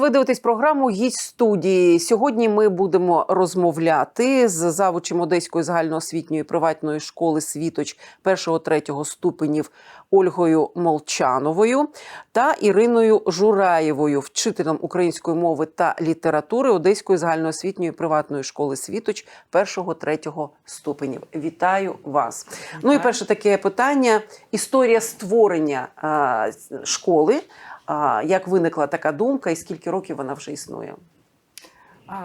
ви дивитесь програму Гість студії. Сьогодні ми будемо розмовляти з завучем Одеської загальноосвітньої приватної школи Світоч 1-3 ступенів Ольгою Молчановою та Іриною Жураєвою, вчителем української мови та літератури Одеської загальноосвітньої приватної школи Світоч 1-3 ступенів. Вітаю вас. Ну і перше таке питання: історія створення а, школи. Як виникла така думка, і скільки років вона вже існує?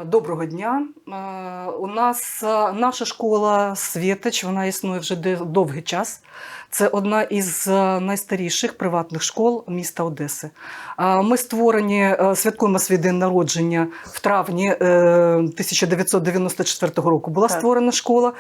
Доброго дня. Е, У нас е, наша школа Світоч, вона існує вже довгий час. Це одна із е, найстаріших приватних школ міста Одеси. Ми створені, е, святкуємо свій день народження в травні е, 1994 року. Була Так. створена школа.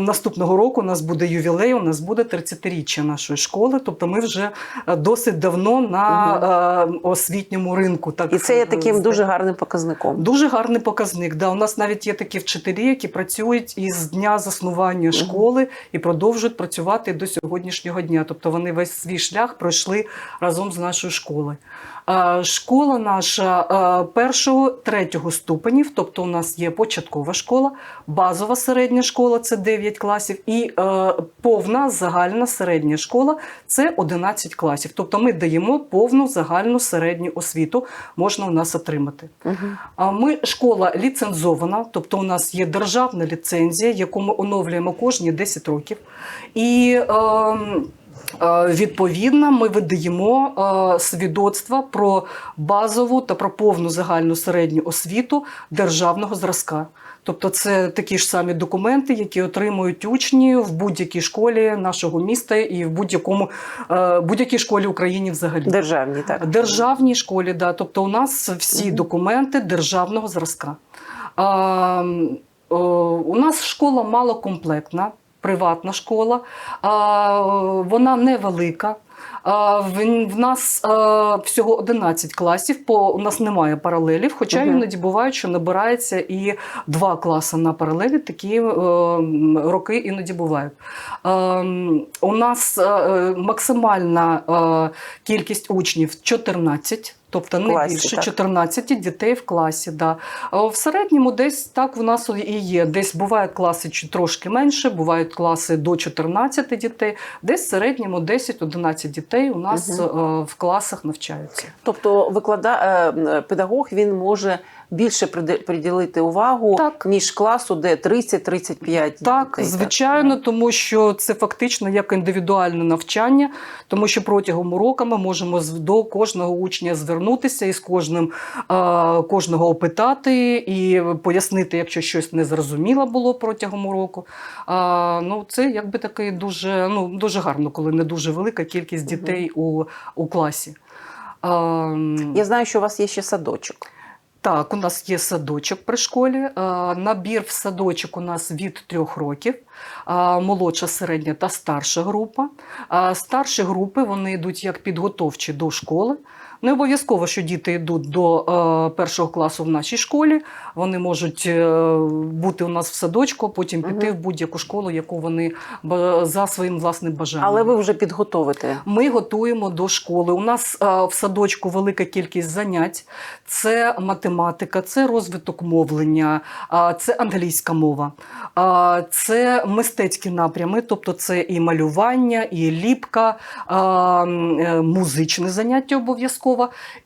Наступного року у нас буде ювілей, у нас буде 30-річчя нашої школи. Тобто ми вже е, досить давно на е, освітньому ринку. Так І це є е, таким дуже гарним показником. Дуже гарний показник. Да, у нас навіть є такі вчителі, які працюють із дня заснування школи і продовжують працювати до сьогоднішнього дня. Тобто вони весь свій шлях пройшли разом з нашою школою. А, Школа наша а, першого, третього ступенів, тобто у нас є початкова школа, базова середня школа це 9 класів, і е, повна загальна середня школа це 11 класів. Тобто ми даємо повну загальну середню освіту, можна у нас отримати. Ми школа ліцензована, тобто у нас є державна ліцензія, яку ми оновлюємо кожні 10 років. І ем, е, відповідно ми видаємо е, свідоцтва про базову та про повну загальну середню освіту державного зразка. Тобто це такі ж самі документи, які отримують учні в будь-якій школі нашого міста і в будь-якому е, будь-якій школі в Україні взагалі. Державні, так. Державній школі, да. Тобто у нас всі документи державного зразка. А, о, у нас школа малокомплектна, приватна школа. Вона невелика. В, нас всього 11 класів, по, у нас немає паралелів, хоча Мгм. іноді бувають, що набирається і два класи на паралелі, такі е, роки іноді бувають. У нас е, максимальна е, кількість учнів 14. Тобто не класі, більше так. 14 дітей в класі. Да. В середньому десь так в нас і є. Десь бувають класи чи трошки менше, бувають класи до 14 дітей, десь в середньому 10-11 дітей у нас угу. в класах навчаються. Тобто виклада... е, педагог він може більше приділити увагу, Так. ніж класу, де 30-35 Так, дітей. звичайно, тому що це фактично як індивідуальне навчання, тому що протягом уроку ми можемо до кожного учня звернутися і з кожним кожного опитати і пояснити, якщо щось не зрозуміло було протягом уроку. Ну, це якби таки дуже, ну, дуже гарно, коли не дуже велика кількість дітей у, у класі. Я знаю, що у вас є ще садочок. Так, у нас є садочок при школі. Е, Набір в садочок у нас від трьох років. Е, Молодша, середня та старша група. Е, Старші групи вони йдуть як підготовчі до школи. Не обов'язково, що діти йдуть до е, першого класу в нашій школі. Вони можуть е, бути у нас в садочку, потім піти в будь-яку школу, яку вони за своїм власним бажанням. Але ви вже підготовите. Ми готуємо до школи. У нас е, в садочку велика кількість занять. Це математика, це розвиток мовлення, це англійська мова, це мистецькі напрями, тобто це і малювання, і ліпка, музичне заняття обов'язково.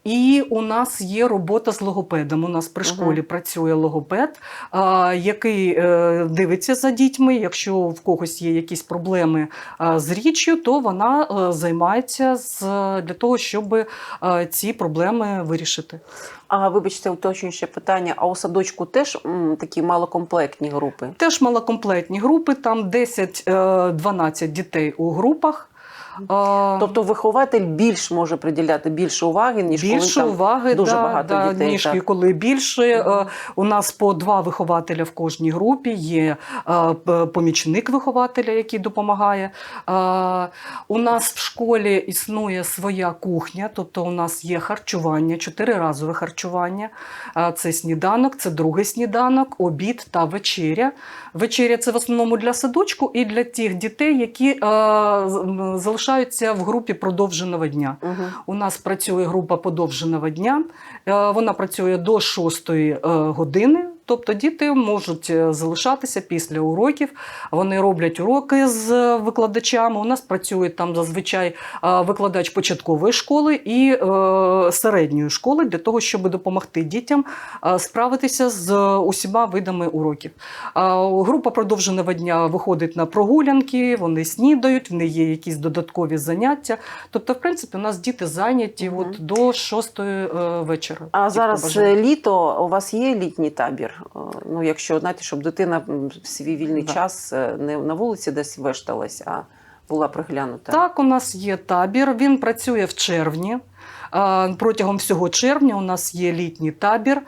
І у нас є робота з логопедом. У нас при школі працює логопед, який е, дивиться за дітьми. Якщо в когось є якісь проблеми з річчю, то вона е, займається з, для того, щоб е, ці проблеми вирішити. А вибачте, уточнююче питання. А у садочку теж м, такі малокомплектні групи? Теж малокомплектні групи, там 10-12 дітей у групах. Тобто вихователь більш може приділяти більше уваги, ніж більше коли там уваги, дуже да, багато да, дітей. ніж так. коли більше. Е, У нас по два вихователя в кожній групі, є е, помічник вихователя, який допомагає. Е, У нас в школі існує своя кухня, тобто у нас є харчування, чотириразове харчування. Це сніданок, це другий сніданок, обід та вечеря. Вечеря це в основному для садочку і для тих дітей, які залишаються залишаються в групі продовженого дня. Угу. У нас працює група подовженого дня. Е, Вона працює до 6 години. Тобто діти можуть е, залишатися після уроків. Вони роблять уроки з е, викладачами. У нас працює там зазвичай е, викладач початкової школи і середньої школи для того, щоб допомогти дітям справитися з усіма видами уроків. Група продовженого дня виходить на прогулянки, вони снідають, в них є якісь додаткові заняття. Тобто, в принципі, у нас діти зайняті Мгм. от до шостої вечора. А зараз бажає. е, літо, у вас є літній табір? Е, Ну, якщо знаєте, щоб дитина в свій вільний Да. час е, не на вулиці десь вешталась, а була приглянута. Так, у нас є табір. Він працює в червні. Протягом всього червня у нас є літній табір.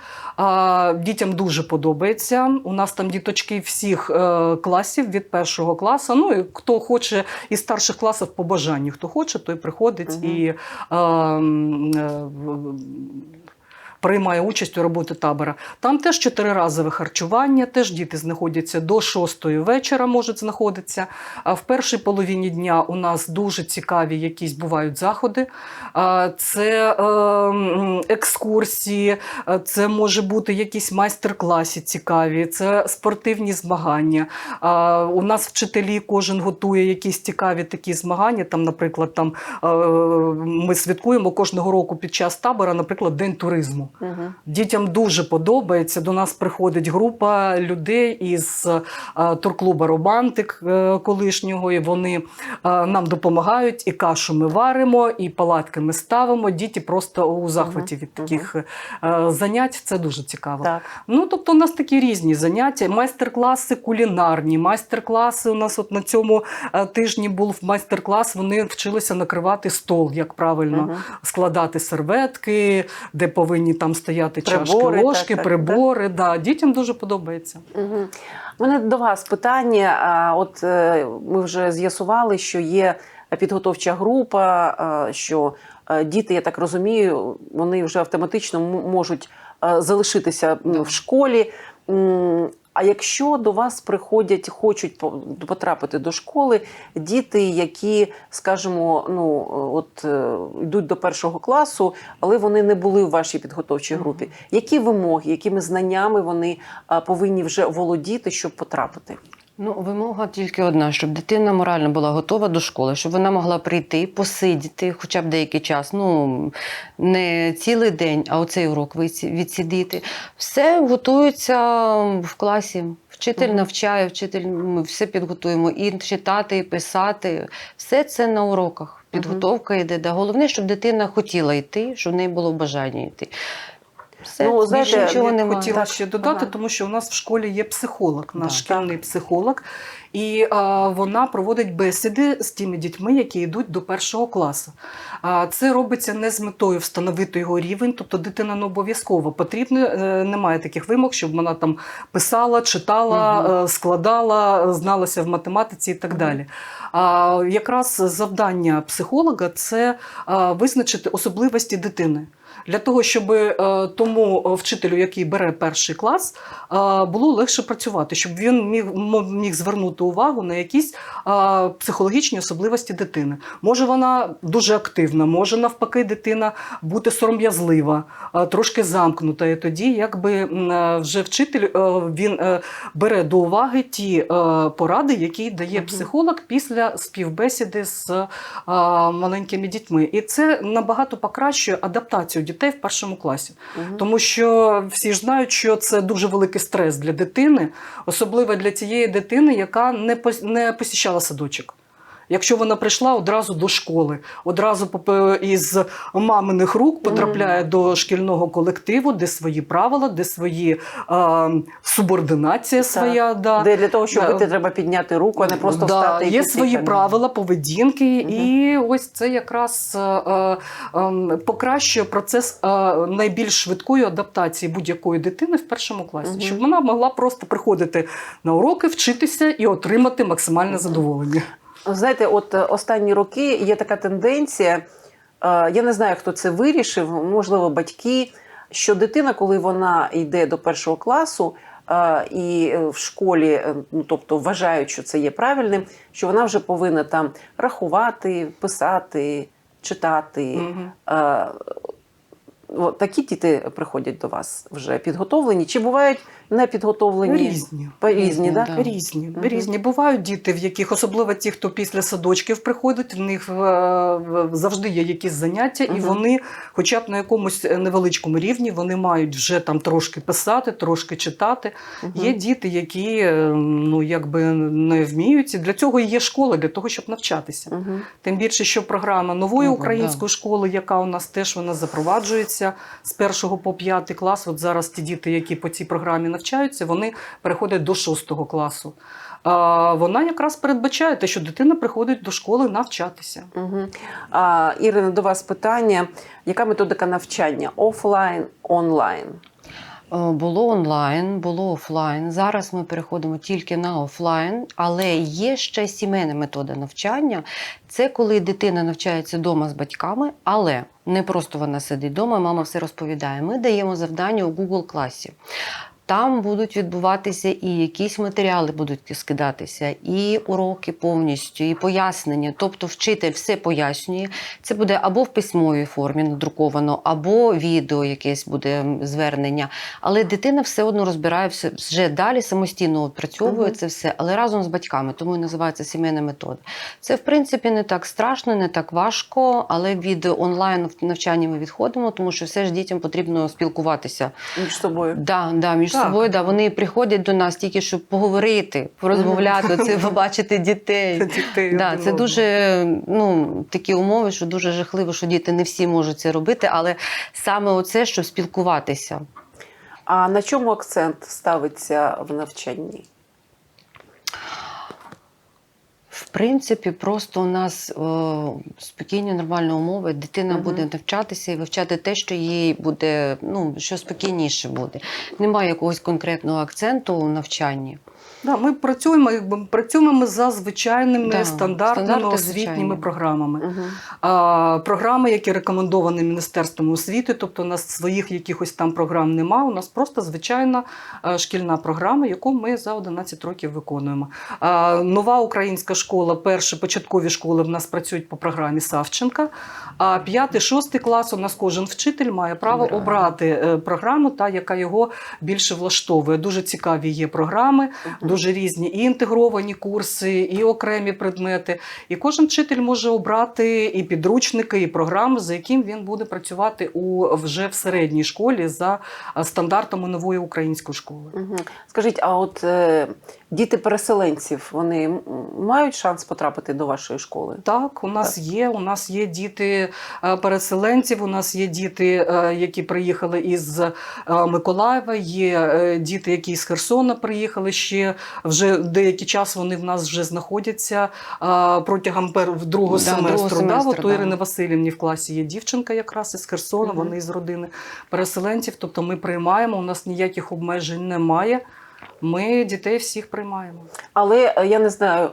Дітям дуже подобається. У нас там діточки всіх е, класів від першого класу. Ну і хто хоче із старших класів по бажанню, хто хоче, той приходить Мгм. і е, м, е, в- приймає участь у роботі табора. Там теж чотириразове харчування, теж діти знаходяться до шостої вечора, можуть знаходитися. А в першій половині дня у нас дуже цікаві якісь бувають заходи. Це е, екскурсії, це може бути якісь майстер-класи цікаві, це спортивні змагання. У нас вчителі кожен готує якісь цікаві такі змагання. Там, наприклад, там е, ми святкуємо кожного року під час табора, наприклад, День туризму. Угу. Дітям дуже подобається. До нас приходить група людей із е, турклуба Романтик е, колишнього, і вони е, нам допомагають. І кашу ми варимо, і палатки ми ставимо. Діти просто у захваті від таких е, занять. Це дуже цікаво. Так. Ну, тобто, у нас такі різні заняття, майстер-класи кулінарні, майстер-класи. У нас от на цьому тижні був майстер-клас. Вони вчилися накривати стол, як правильно Мгм. складати серветки, де повинні там стояти чашки, Прибори, ложки, так, так, прибори. Да. Дітям дуже подобається. Угу. У мене до вас питання. От е, ми вже з'ясували, що є підготовча група, е, що е, діти, я так розумію, вони вже автоматично можуть залишитися в школі. А якщо до вас приходять, хочуть по- потрапити до школи, діти, які, скажімо, ну от е, йдуть до першого класу, але вони не були в вашій підготовчій групі. Які вимоги, якими знаннями вони повинні вже володіти, щоб потрапити? Ну, вимога тільки одна, щоб дитина морально була готова до школи, щоб вона могла прийти, посидіти хоча б деякий час. Ну не цілий день, а оцей урок відсидіти. Все готується в класі. Вчитель навчає, вчитель ми все підготуємо. І читати, і писати. Все це на уроках. Підготовка йде. Да. Головне, щоб дитина хотіла йти, щоб в неї було бажання йти. Все, Ну, більше знаєте, нічого Я б немає. хотіла Так. ще додати, Ага. тому що у нас в школі є психолог, наш Да. шкільний психолог, і а, вона проводить бесіди з тими дітьми, які йдуть до першого класу. А, це робиться не з метою встановити його рівень, тобто дитина не обов'язково потрібно, е, немає таких вимог, щоб вона там писала, читала, е, складала, зналася в математиці і так Мгм. далі. А якраз завдання психолога це а, визначити особливості дитини. Для того, щоб е, тому е, вчителю, який бере перший клас, е, було легше працювати, щоб він міг, міг звернути увагу на якісь психологічні особливості дитини. Може, вона дуже активна, може навпаки, дитина бути сором'язлива, трошки замкнута. І тоді, якби вже вчитель він бере до уваги ті поради, які дає психолог після співбесіди з маленькими дітьми. І це набагато покращує адаптацію дітей в першому класі. угу. Тому що всі ж знають, що це дуже великий стрес для дитини, особливо для тієї дитини, яка не посіщала садочок. Якщо вона прийшла одразу до школи, одразу поп- із маминих рук потрапляє до шкільного колективу, де свої правила, де свої е, субординація своя. Да. Де для того, щоб Да. вийти, треба підняти руку, а не просто да, встати і Є свої Там. правила поведінки, Мгм. і ось це якраз е, е, ем, покращує процес е, найбільш швидкої адаптації будь-якої дитини в першому класі, Мгм. щоб вона могла просто приходити на уроки, вчитися і отримати максимальне Мгм. задоволення. Знаєте, от е, останні роки є така тенденція. е, Я не знаю, хто це вирішив, можливо, батьки. Що дитина, коли вона йде до першого класу, е, і в школі, ну тобто вважають, що це є правильним, що вона вже повинна там рахувати, писати, читати. Е, такі діти приходять до вас вже підготовлені, чи бувають непідготовлені? Різні. По- Різні, да? Да. Різні, Мгм. різні. Бувають діти, в яких, особливо ті, хто після садочків приходять, в них е, завжди є якісь заняття, і вони, хоча б на якомусь невеличкому рівні, вони мають вже там трошки писати, трошки читати. Мгм. Є діти, які е, ну якби не вміють. Для цього і є школа, для того, щоб навчатися. Мгм. Тим більше, що програма нової Ну, української школи, яка у нас теж вона запроваджується з першого по п'ятий клас. От зараз ті діти, які по цій програмі навчаються, вони переходять до шостого класу. А, вона якраз передбачає те, що дитина приходить до школи навчатися. Мгм. А, Ірина, до вас питання: яка методика навчання? Офлайн, онлайн? Е, Було онлайн, було офлайн. Зараз ми переходимо тільки на офлайн, але є ще сімейна метода навчання. Це коли дитина навчається вдома з батьками, але не просто вона сидить вдома, мама все розповідає. Ми даємо завдання у Google класі. Там будуть відбуватися і якісь матеріали будуть скидатися, і уроки повністю, і пояснення. Тобто вчитель все пояснює. Це буде або в письмовій формі надруковано, або відео якесь буде звернення. Але дитина все одно розбирає все вже далі, самостійно опрацьовує Мгм. це все, але разом з батьками, тому і називається сімейна метода. Це в принципі не так страшно, не так важко, але від онлайн навчання ми відходимо, тому що все ж дітям потрібно спілкуватися Між собою? Да, да, між. Собою, да, вони приходять до нас тільки щоб поговорити, порозмовляти, це побачити дітей. Дітей Да, це дуже ну, такі умови, що дуже жахливо, що діти не всі можуть це робити, але саме оце, щоб спілкуватися. А на чому акцент ставиться в навчанні? В принципі, просто у нас о, спокійні, нормальні умови. Дитина Мгм. буде навчатися і вивчати те, що їй буде, ну, що спокійніше буде. Немає якогось конкретного акценту у навчанні. Да, ми працюємо, якби працюємо за звичайними Да, стандартними стандарти освітніми звичайні. програмами. Мгм. А, програми, які рекомендовані Міністерством освіти, тобто у нас своїх якихось там програм немає. У нас просто звичайна а, шкільна програма, яку ми за 11 років виконуємо. А, нова українська школа, перші початкові школи в нас працюють по програмі Савченка. А п'ятий, шостий клас у нас кожен вчитель має право Обирає. обрати е, програму, та яка його більше влаштовує. Дуже цікаві є програми, дуже різні і інтегровані курси, і окремі предмети. І кожен вчитель може обрати і підручники, і програми, за яким він буде працювати у вже в середній школі за стандартами нової української школи. Скажіть, а от е, діти переселенців вони м- мають шанс потрапити до вашої школи? Так, у нас є. У нас є діти е, переселенців. У нас є діти, е, які приїхали із е, Миколаєва. Є діти, які з Херсона приїхали ще вже деякий час. Вони в нас вже знаходяться протягом другого Да, семестру. да, от у. Ірини Васильівні в класі є дівчинка, якраз із Херсона. Мгм. Вони з родини переселенців. Тобто ми приймаємо. У нас ніяких обмежень немає. Ми дітей всіх приймаємо. Але е, я не знаю,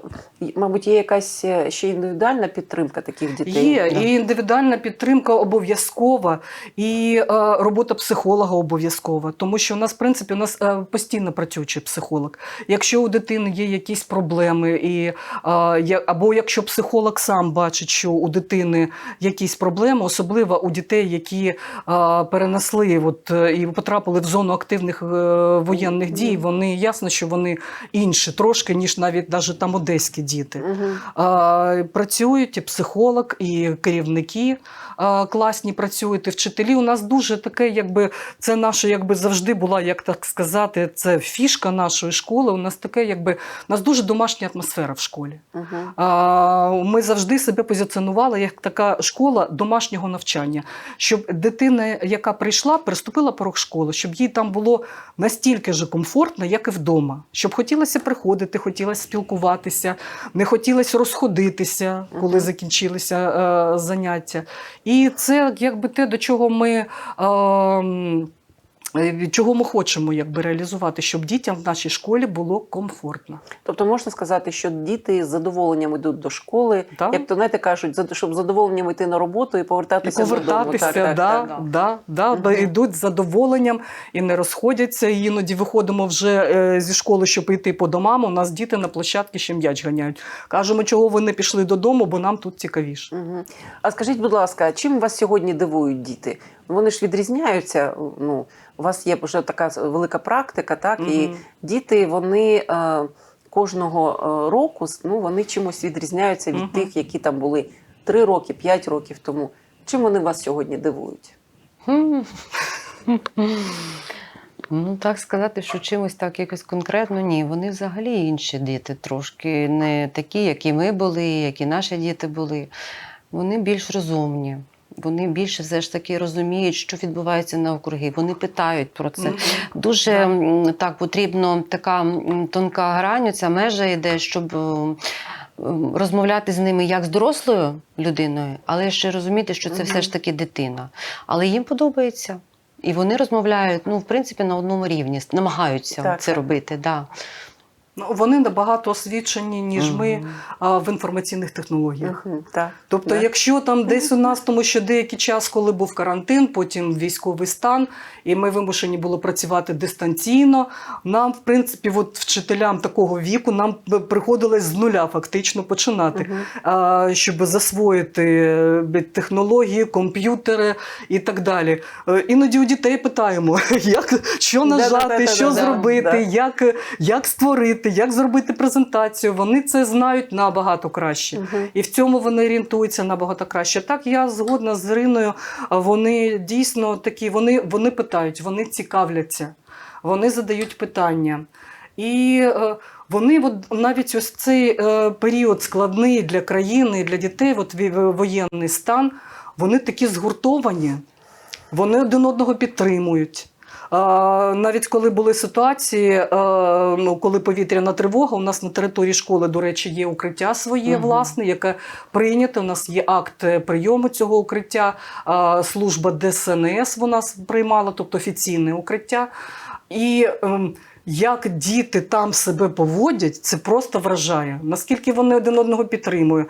мабуть, є якась е, ще індивідуальна підтримка таких дітей. Є Да. і індивідуальна підтримка обов'язкова, і е, робота психолога обов'язкова. Тому що у нас, в принципі, у нас е, постійно працюючий психолог. Якщо у дитини є якісь проблеми, і, е, або якщо психолог сам бачить, що у дитини якісь проблеми, особливо у дітей, які е, перенесли от, е, і потрапили в зону активних е, воєнних дій, вони ясно, що вони інші трошки, ніж навіть навіть там одеські діти. Угу. А, Працюють і психолог, і керівники класні працюють, і вчителі. У нас дуже таке, якби це наша, якби завжди була, як так сказати, це фішка нашої школи. У нас таке, якби у нас дуже домашня атмосфера в школі. А, Ми завжди себе позиціонували як така школа домашнього навчання, щоб дитина, яка прийшла, переступила порог школи, щоб їй там було настільки ж комфортно, як і вдома. Щоб хотілося приходити, хотілося спілкуватися, не хотілося розходитися, коли закінчилися е, заняття. І це якби те, до чого ми. Е, чого ми хочемо якби, реалізувати, щоб дітям в нашій школі було комфортно. Тобто можна сказати, що діти з задоволенням йдуть до школи, Так. як то знаєте, кажуть, щоб з задоволенням йти на роботу і І повертатися повертатися, додому. Так, да, так, да, да, да, йдуть з задоволенням і не розходяться. І іноді виходимо вже е, зі школи, щоб йти по домам. У нас діти на площадці ще м'яч ганяють. Кажемо, чого ви не пішли додому, бо нам тут цікавіше. Мгм. А скажіть, будь ласка, чим вас сьогодні дивують діти? Вони ж відрізняються. Ну, у вас є вже така велика практика, так? І діти вони е, кожного е, року ну, вони чимось відрізняються від Мгм. тих, які там були 3 роки, 5 років тому. Чим вони вас сьогодні дивують? Ну, так сказати, що чимось так якось конкретно, ні. Вони взагалі інші діти, трошки не такі, які ми були, які наші діти були. Вони більш розумні. Вони більше все ж таки розуміють, що відбувається навкруги. Вони питають про це. Мгм. Дуже Да. м, так потрібно така тонка грань, ця межа йде, щоб м, розмовляти з ними як з дорослою людиною, але ще розуміти, що це Мгм. все ж таки дитина. Але їм подобається. І вони розмовляють, ну, в принципі, на одному рівні, намагаються Так, це робити. Да. Ну, вони набагато освічені, ніж ми а, в інформаційних технологіях. Так. Тобто, якщо там десь у нас, тому що деякий час, коли був карантин, потім військовий стан, і ми вимушені були працювати дистанційно, нам, в принципі, от вчителям такого віку нам приходилось з нуля фактично починати, а, щоб засвоїти е, технології, комп'ютери і так далі. Е, Іноді у дітей питаємо, як, що нажати, що зробити, як, як створити, як зробити презентацію. Вони це знають набагато краще. Мгм. І в цьому вони орієнтуються набагато краще. Так, я згодна з Іриною. Вони дійсно такі, вони, вони питають, вони цікавляться, вони задають питання. І е, вони от, навіть ось цей е, період складний для країни, для дітей, от воєнний стан, вони такі згуртовані, вони один одного підтримують. Навіть коли були ситуації, е, ну, коли повітряна тривога, у нас на території школи, до речі, є укриття своє угу. власне, яке прийнято. У нас є акт е, прийому цього укриття. Служба ДСНС вона нас приймала, тобто офіційне укриття. І ем, як діти там себе поводять, це просто вражає. Наскільки вони один одного підтримують,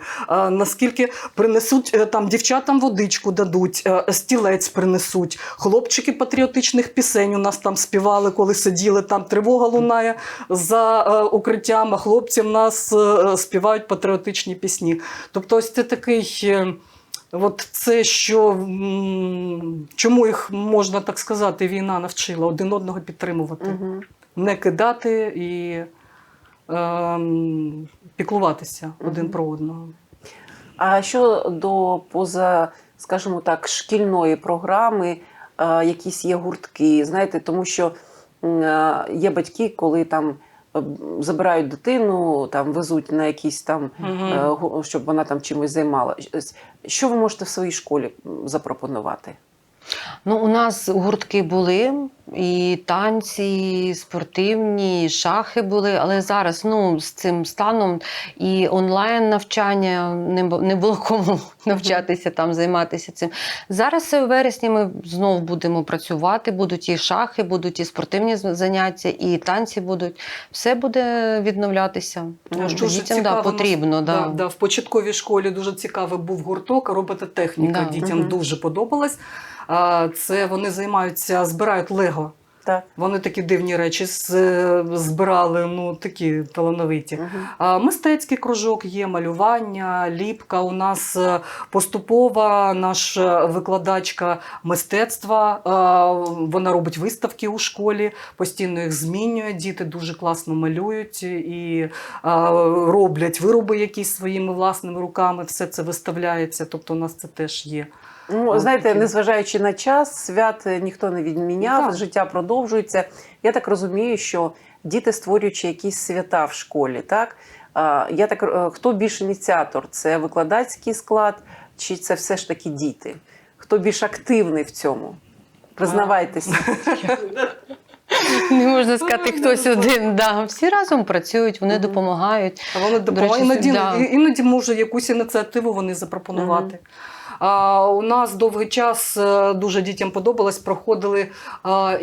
наскільки принесуть е, там дівчатам водичку дадуть, е, стілець принесуть. Хлопчики патріотичних пісень у нас там співали, коли сиділи. Там тривога лунає за е, укриттям, а хлопці в нас співають патріотичні пісні. Тобто, ось це такий. От це, що чому їх можна так сказати, війна навчила один одного підтримувати, Мгм. Не кидати і ем, піклуватися один про одного. А що до поза, скажімо так, шкільної програми, е, якісь є гуртки, знаєте, тому що е, є батьки, коли там е, забирають дитину, там везуть на якісь там, Мгм. е, щоб вона там чимось займала. Що ви можете в своїй школі запропонувати? Ну, у нас гуртки були, і танці, і спортивні, і шахи були, але зараз ну, з цим станом і онлайн навчання не, було кому навчатися там, займатися цим. Зараз у вересні ми знову будемо працювати, будуть і шахи, будуть і спортивні заняття, і танці будуть. Все буде відновлятися. Тому що дітям да, потрібно. Да. Да, да, в початковій школі дуже цікавий був гурток, робототехніка. Да. Дітям Мгм. дуже подобалась. А, Це вони займаються, збирають лего. Так. Вони такі дивні речі збирали, ну такі талановиті. А, Мистецький кружок є, малювання, ліпка. У нас е, поступова наша викладачка мистецтва. Вона робить виставки у школі, постійно їх змінює. Діти дуже класно малюють і роблять вироби якісь своїми власними руками. Все це виставляється. Тобто, у нас це теж є. Ну, знаєте, незважаючи на час, свят е, ніхто не відміняв, Так. життя продовжується. Я так розумію, що діти, створюючи якісь свята в школі, так? Я так е, хто більш ініціатор? Це викладацький склад, чи це все ж таки діти? Хто більш активний в цьому? Признавайтеся. Не можна сказати, хтось один. Да. Всі разом працюють, вони допомагають. А вони допомагають. Іноді, да. іноді може якусь ініціативу вони запропонувати. У нас довгий час е, дуже дітям подобалось, проходили е,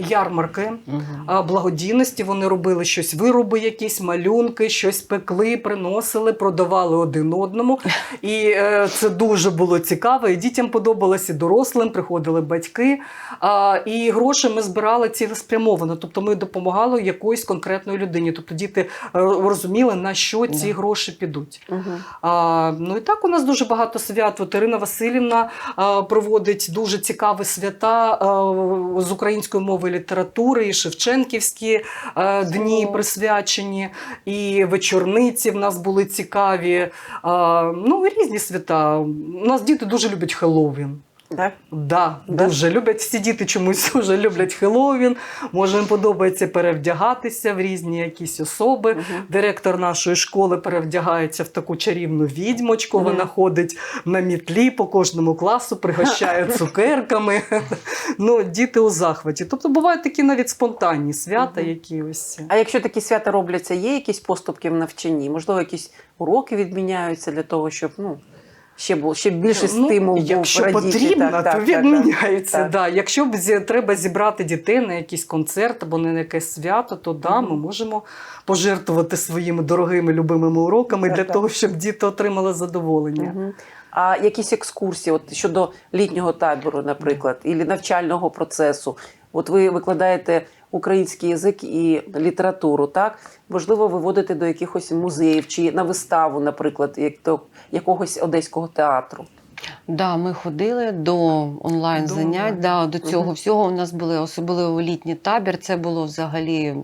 ярмарки Мгм. благодійності. Вони робили щось, вироби, якісь малюнки, щось пекли, приносили, продавали один одному. І е, це дуже було цікаво. І дітям подобалось, і дорослим приходили батьки. І гроші ми збирали цілеспрямовано. Тобто ми допомагали якоїсь конкретної людині. Тобто діти е, розуміли, на що ці гроші підуть. А, ну і так у нас дуже багато свят. От Ірина Васильівна а, проводить дуже цікаві свята з української мови і літератури, і Шевченківські дні присвячені, і вечорниці в нас були цікаві. Ну, і різні свята. У нас діти дуже люблять Хеллоуін. Так? Да, Да? дуже люблять всі діти чомусь дуже люблять Хеллоуін. Може, їм подобається перевдягатися в різні якісь особи. Угу. Директор нашої школи перевдягається в таку чарівну відьмочку. Мгм. Вона ходить на мітлі по кожному класу, пригощає цукерками. Ну, діти у захваті. Тобто бувають такі навіть спонтанні свята, які ось. А якщо такі свята робляться, є якісь поступки в навчанні? Можливо, якісь уроки відміняються для того, щоб ну, ще було ще більше стимул був Ну, якщо радіти. потрібно, Так, то так, так, відміняється. так. Да. Якщо б треба зібрати дітей на якийсь концерт або на якесь свято, то да, ми можемо пожертвувати своїми дорогими любимими уроками Так, для так. того, щоб діти отримали задоволення. Мгм. А якісь екскурсії, от щодо літнього табору, наприклад, і навчального процесу. От ви викладаєте український язик і літературу, так? Можливо, виводити до якихось музеїв чи на виставу, наприклад, як до якогось одеського театру. Да, ми ходили до онлайн занять. Да, до цього Мгм. всього у нас були особливо літній табір. Це було взагалі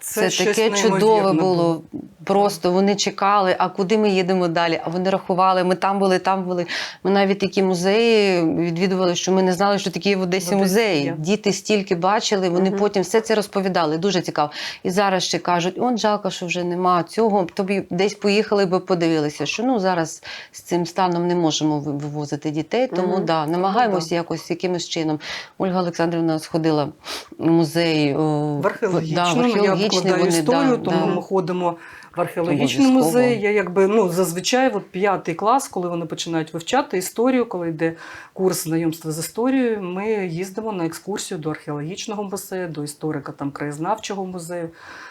Це, це, таке чудове було. Просто вони чекали, а куди ми їдемо далі? А вони рахували, ми там були, там були. Ми навіть такі музеї відвідували, що ми не знали, що такі в Одесі В Одесі музеї. є. Діти стільки бачили, вони Мгм. потім все це розповідали. Дуже цікаво. І зараз ще кажуть: он жалко, що вже нема цього. Тобі десь поїхали би подивилися, що ну зараз з цим станом не можемо ви- вивозити дітей. Тому Мгм. да, намагаємося якось якимось чином. Ольга Олександрівна сходила в музей. о, В археологічний, да, в археологічний я вони, історію, да, тому да. ми ходимо в археологічний музей. Я якби ну зазвичай, от п'ятий клас, коли вони починають вивчати історію, коли йде курс знайомства з історією, ми їздимо на екскурсію до археологічного музею, до історика там краєзнавчого музею.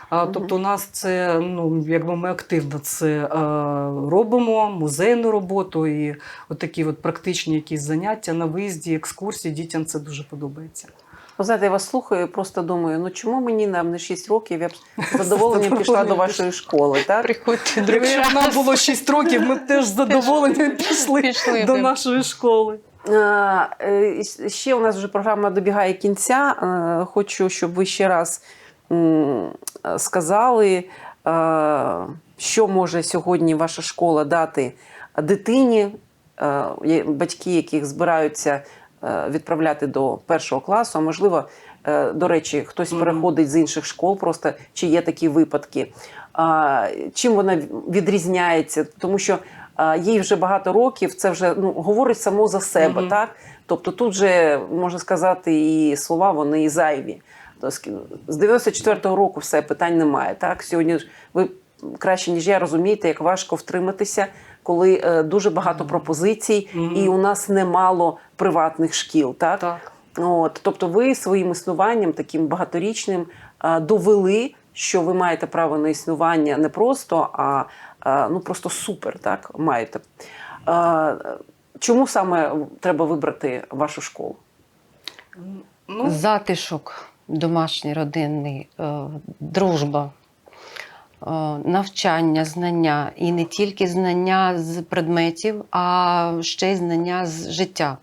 А, Тобто, у нас це ну якби ми активно це е, робимо, музейну роботу і от такі от практичні якісь заняття на виїзді, екскурсії. Дітям це дуже подобається. Ви знаєте, я вас слухаю і просто думаю, ну чому мені нам не 6 років, я б з задоволенням пішла до вашої школи, так? Приходьте другий Якщо б нам було 6 років, ми б теж з задоволенням пішли Пішли до нашої школи. А, е, Ще у нас вже програма добігає кінця. Е, Хочу, щоб ви ще раз сказали, е, що може сьогодні ваша школа дати дитині, батьки, яких збираються відправляти до першого класу. А можливо, е, до речі, хтось переходить з інших школ, просто чи є такі випадки. Чим вона відрізняється? Тому що їй вже багато років, це вже ну, говорить само за себе, Мгм. так? Тобто тут же, можна сказати, і слова вони і зайві. З 94-го року все питань немає. Так? Сьогодні ж ви краще, ніж я розумієте, як важко втриматися, коли е, дуже багато пропозицій, Мгм. і у нас немало приватних шкіл. Так? Так. От, тобто, ви своїм існуванням таким багаторічним а, довели, що ви маєте право на існування не просто, а, а ну просто супер, так маєте. Чому саме треба вибрати вашу школу? Ну, Затишок домашній, родинний, е, дружба, е, навчання, знання. І не тільки знання з предметів, а ще й знання з життя.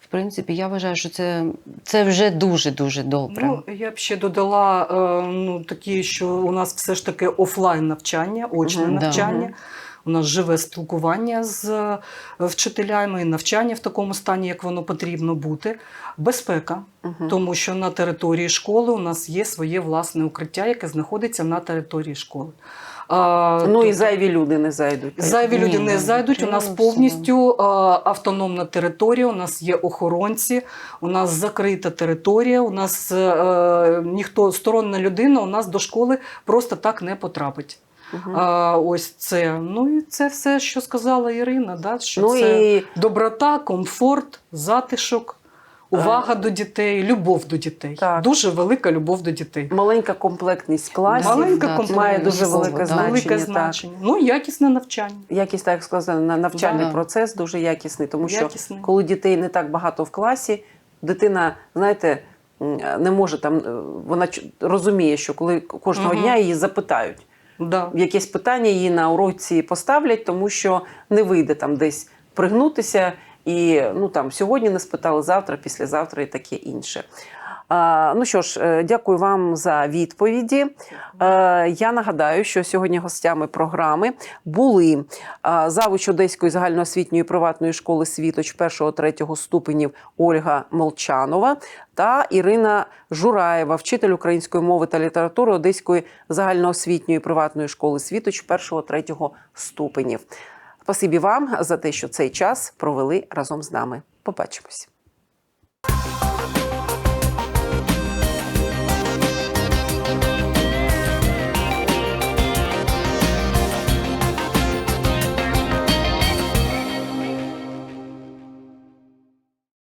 В принципі, я вважаю, що це, це вже дуже-дуже добре. Ну, я б ще додала е, ну, такі, що у нас все ж таки офлайн навчання, очне да. навчання. Мгм. У нас живе спілкування з е, вчителями, навчання в такому стані, як воно потрібно бути. Безпека, Мгм. тому що на території школи у нас є своє власне укриття, яке знаходиться на території школи. А, Ну і тобто- зайві люди не зайдуть. Зайві Ні, люди не ну, зайдуть. У нас ну, повністю е, автономна територія. У нас є охоронці, у нас закрита територія. У нас е, ніхто стороння людина у нас до школи просто так не потрапить. А, ось це. Ну і це все, що сказала Ірина. Да? Що Ну це і доброта, комфорт, затишок, увага до дітей, любов до дітей. Так. Дуже велика любов до дітей. маленька комплектність класів. Маленька да, комплектність має дуже велике да. значення. Велике так. Ну, якісне навчання. Якість, так як сказано, на- навчальний Да. процес дуже якісний, тому що коли дітей не так багато в класі, дитина, знаєте, не може там, е, вона розуміє, що коли кожного Мгм. дня її запитають, Да. якесь питання її на уроці поставлять, тому що не вийде там десь пригнутися. І ну там сьогодні не спитали, завтра, післязавтра і таке інше. Ну що ж, е, дякую вам за відповіді. Е, я нагадаю, що сьогодні гостями програми були а, завуч Одеської загальноосвітньої приватної школи Світоч 1-3 ступенів Ольга Молчанова та Ірина Жураєва, вчитель української мови та літератури Одеської загальноосвітньої приватної школи Світоч 1-3 ступенів. Спасибі вам за те, що цей час провели разом з нами. Побачимось.